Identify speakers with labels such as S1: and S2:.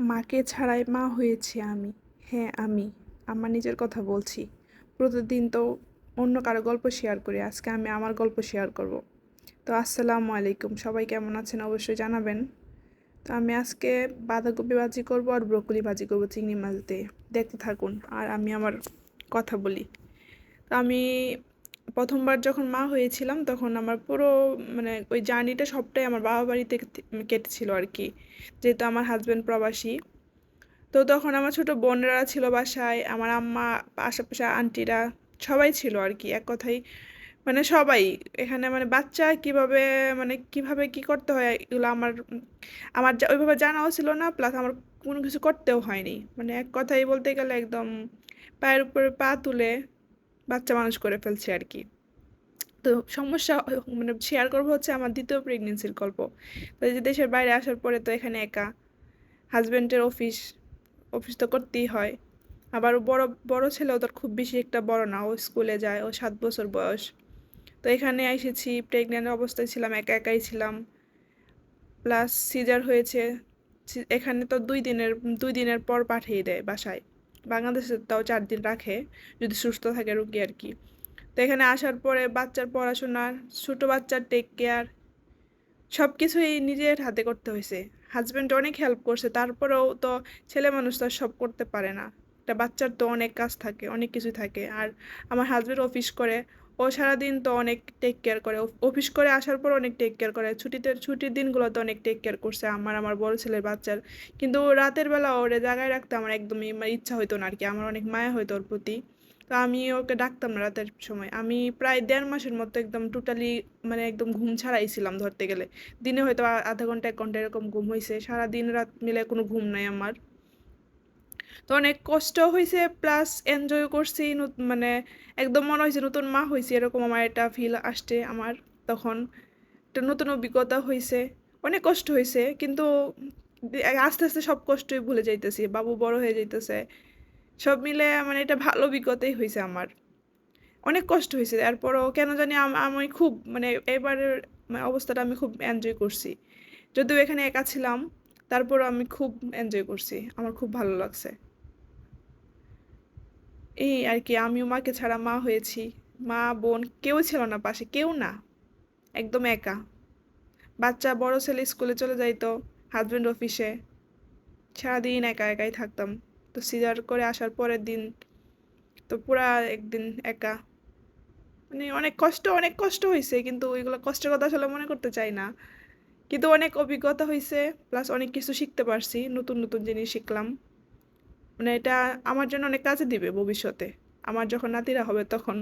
S1: মাকে ছাড়াই মা হয়েছি আমি। হ্যাঁ আমি। আমার নিজের কথা বলছি। প্রতিদিন তো অন্য কারও গল্প শেয়ার করি। আজকে আমি আমার গল্প শেয়ার করব। তো আসসালামু আলাইকুম। সবাই কেমন আছেন অবশ্যই জানাবেন। তো আমি আজকে বাঁধাকপি ভাজি করব আর ব্রকলি ভাজি করব চিংড়ি মাছ দিয়ে। দেখতে থাকুন। আর আমি আমার কথা বলি। তো আমি প্রথমবার যখন মা হয়েছিলাম, তখন আমার পুরো মানে ওই জার্নিটা সবটাই আমার বাবা বাড়িতে কেটেছিল আর কি। যেহেতু আমার হাজব্যান্ড প্রবাসী। তো তখন আমার ছোট বোনেরা ছিল বাসায়, আমার আম্মা আশেপাশে আন্টিরা সবাই ছিল আর কি, এক কথাই। মানে সবাই, এখানে মানে বাচ্চা কীভাবে মানে কীভাবে কি করতে হয়, এগুলো আমার আমার ওইভাবে জানাও ছিল না প্লাস আমার কোনো কিছু করতেও হয়নি। মানে এক কথাই বলতে গেলে একদম পায়ের উপরে পা তুলে বাচ্চা মানুষ করে ফেলছে আর কি। তো সমস্যা মানে শেয়ার করব হচ্ছে আমার দ্বিতীয় প্রেগনেন্সির গল্প। তো যে দেশের বাইরে আসার পরে তো এখানে একা হাজব্যান্ডের অফিস অফিস তো করতেই হয়। আবার বড় বড় ছেলেও তোর খুব বেশি একটা বড় না, ও স্কুলে যায়, ও সাত বছর বয়স। তো এখানে এসেছি প্রেগনেন্ট অবস্থায় ছিলাম, একা একাই ছিলাম। প্লাস সিজার হয়েছে এখানে তো দুই দিনের দুই দিনের পর পাঠিয়ে দেয় বাসায়। বাংলাদেশে তাও চার দিন রাখে, যদি সুস্থ থাকে রুগী আর কি। তো এখানে আসার পরে বাচ্চার পড়াশোনার ছোটো বাচ্চার টেক কেয়ার সব কিছুই নিজের হাতে করতে হয়েছে। হাজব্যান্ড অনেক হেল্প করছে, তারপরেও তো ছেলে মানুষ তো সব করতে পারে না। একটা বাচ্চার তো অনেক কাজ থাকে, অনেক কিছু থাকে। আর আমার হাজব্যান্ড অফিস করে ও সারাদিন তো অনেক টেক কেয়ার করে। অফিস করে আসার পর অনেক টেক কেয়ার করে। ছুটিতে, ছুটির দিনগুলোতে অনেক টেক কেয়ার করছে আমার আমার বড় ছেলের বাচ্চার। কিন্তু রাতের বেলা ওরে জায়গায় রাখতে আমার একদমই মানে ইচ্ছা হতো না আর কি আমার অনেক মায়া হতো ওর প্রতি। তো আমি ওকে ডাকতাম না রাতের সময়। আমি প্রায় দেড় মাসের মতো একদম টোটালি মানে একদম ঘুম ছাড়াই ছিলাম ধরতে গেলে। দিনে হয়তো আধা ঘণ্টা, এক ঘণ্টা এরকম ঘুম হয়েছে সারা দিন রাত মিলে কোনো ঘুম নাই আমার। তো অনেক কষ্ট হয়েছে প্লাস এনজয় করছি মানে একদম মনে হয়েছে নতুন মা হয়েছে এরকম আমার একটা ফিল আসছে আমার তখন। একটা নতুন অভিজ্ঞতা হয়েছে অনেক কষ্ট হয়েছে কিন্তু আস্তে আস্তে সব কষ্টই ভুলে যাইতেছি, বাবু বড় হয়ে যাইতেছে। সব মিলে মানে এটা ভালো অভিজ্ঞতাই হয়েছে আমার। অনেক কষ্ট হয়েছে তারপরও কেন জানি আমি খুব মানে এবারের মানে অবস্থাটা আমি খুব এনজয় করছি। যদিও এখানে একা ছিলাম, তারপরও আমি খুব এনজয় করছি, আমার খুব ভালো লাগছে। এই আর কি, আমিও মাকে ছাড়া মা হয়েছি। মা, বোন কেউ ছিল না পাশে, কেউ না, একদম একা। বাচ্চা, বড় ছেলে স্কুলে চলে যাইতো হাজব্যান্ড অফিসে সারাদিন একা একাই থাকতাম। তো সিজার করে আসার পরের দিন তো পুরা একদিন একা। মানে অনেক কষ্ট অনেক কষ্ট হয়েছে কিন্তু ওইগুলো কষ্টের কথা আসলে মনে করতে চাই না। কিন্তু অনেক অভিজ্ঞতা হয়েছে প্লাস অনেক কিছু শিখতে পারছি, নতুন নতুন জিনিস শিখলাম। মানে এটা আমার জন্য অনেক কাজে দিবে ভবিষ্যতে। আমার যখন নাতিরা হবে তখন